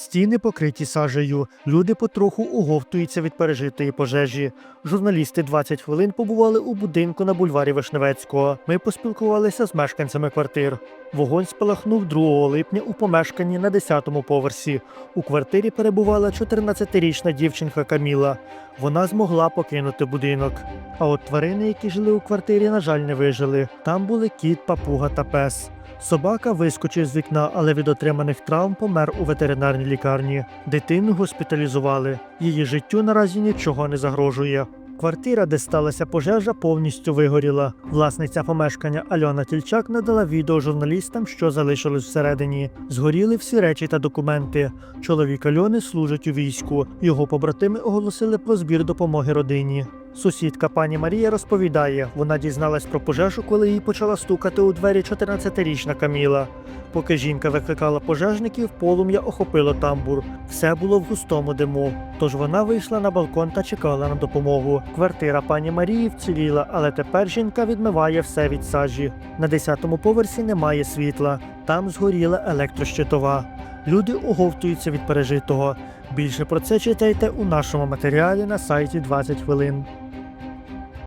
Стіни покриті сажею. Люди потроху оговтуються від пережитої пожежі. Журналісти 20 хвилин побували у будинку на бульварі Вишневецького. Ми поспілкувалися з мешканцями квартир. Вогонь спалахнув 2 липня у помешканні на 10-му поверсі. У квартирі перебувала 14-річна дівчинка Каміла. Вона змогла покинути будинок. А от тварини, які жили у квартирі, на жаль, не вижили. Там були кіт, папуга та пес. Собака вискочив з вікна, але від отриманих травм помер у ветеринарній лікарні. Дитину госпіталізували. Її життю наразі нічого не загрожує. Квартира, де сталася пожежа, повністю вигоріла. Власниця помешкання Альона Тільчак надала відео журналістам, що залишилось всередині. Згоріли всі речі та документи. Чоловік Альони служить у війську. Його побратими оголосили про збір допомоги родині. Сусідка пані Марія розповідає, вона дізналась про пожежу, коли їй почала стукати у двері 14-річна Каміла. Поки жінка викликала пожежників, полум'я охопило тамбур. Все було в густому диму. Тож вона вийшла на балкон та чекала на допомогу. Квартира пані Марії вціліла, але тепер жінка відмиває все від сажі. На 10-му поверсі немає світла. Там згоріла електрощитова. Люди оговтуються від пережитого. Більше про це читайте у нашому матеріалі на сайті 20 хвилин.